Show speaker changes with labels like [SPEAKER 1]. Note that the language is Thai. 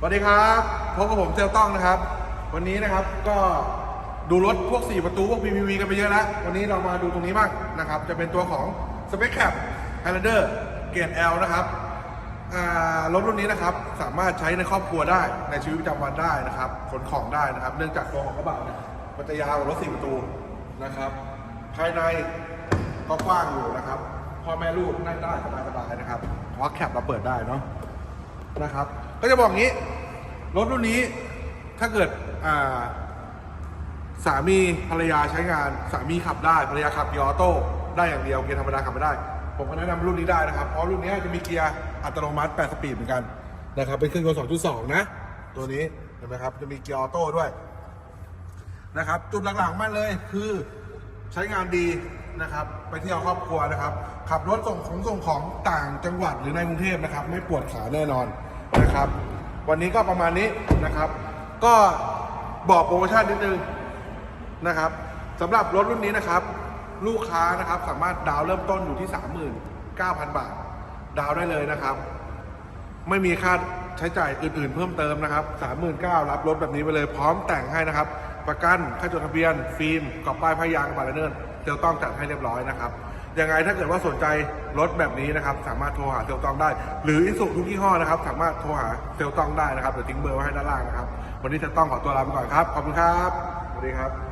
[SPEAKER 1] สวัสดีครับพบกับผมเซลต้องนะครับ วันนี้นะครับก็ดูรถพวก 4 ประตูพวก PPV กันไปเยอะแล้ว วันนี้เรามาดูตรงนี้บ้างนะครับ จะเป็นตัวของ Spec Cap Highlander เกรด L นะครับรถรุ่นนี้นะครับสามารถใช้ในครอบครัวได้ในชีวิตประจำวันได้นะครับขนของได้นะครับ เนื่องจากตัวของกระบะเนี่ยมันจะยาวกว่ารถ 4 ประตูนะครับ ภายในก็กว้างอยู่นะครับพ่อแม่ลูกนั่งได้สบายๆนะครับเพราะว่าแคปเราเปิดได้เนาะ นะครับ ก็จะบอกงี้ รถรุ่นนี้ถ้าเกิดอ่าสามีภรรยาใช้งานสามีขับได้ภรรยาขับเกียร์ออโต้ได้อย่างเดียวเกียร์ธรรมดาขับไม่ได้ ผมก็แนะนำรุ่นนี้ได้นะครับ เพราะรุ่นนี้จะมีเกียร์อัตโนมัติ 8 สปีดเหมือนกันนะครับเป็นเครื่องยนต์2.2 นะ ตัวนี้เห็นไหมครับจะมีเกียร์ออโต้ด้วยนะครับจุดหลักๆมากเลยคือใช้งานดีนะครับ ไปเที่ยวครอบครัวนะครับ ขับรถส่งของส่งของต่างจังหวัดหรือในกรุงเทพนะครับ ไม่ปวดขาแน่นอน นะครับ วันนี้ก็ประมาณนี้นะครับ ก็บอกโปรโมชั่นนิดนึงนะครับสำหรับรถรุ่นนี้นะครับ ลูกค้านะครับสามารถดาวเริ่มต้นอยู่ที่ 39,000 บาท ดาวได้เลยนะครับ ไม่มีค่าใช้จ่ายอื่นๆ เพิ่มเติมนะครับ 39,000รับรถแบบนี้ไปเลยพร้อมแต่งให้นะครับ ประกันค่าจดทะเบียน ฟิล์มกรอบป้ายพยางบาร์เนอร์เซลต้องจัดให้เรียบร้อยนะครับ ยังไงถ้าเกิดว่าสนใจรถแบบนี้นะครับ สามารถโทรหาเซลตองได้ หรืออิสุทุกยี่ห้อนะครับ สามารถโทรหาเซลตองได้นะครับเดี๋ยวทิ้งเบอร์ไว้ให้ด้านล่างนะครับ วันนี้เซลต้องขอตัวลาไปก่อนครับ ขอบคุณครับสวัสดีครับ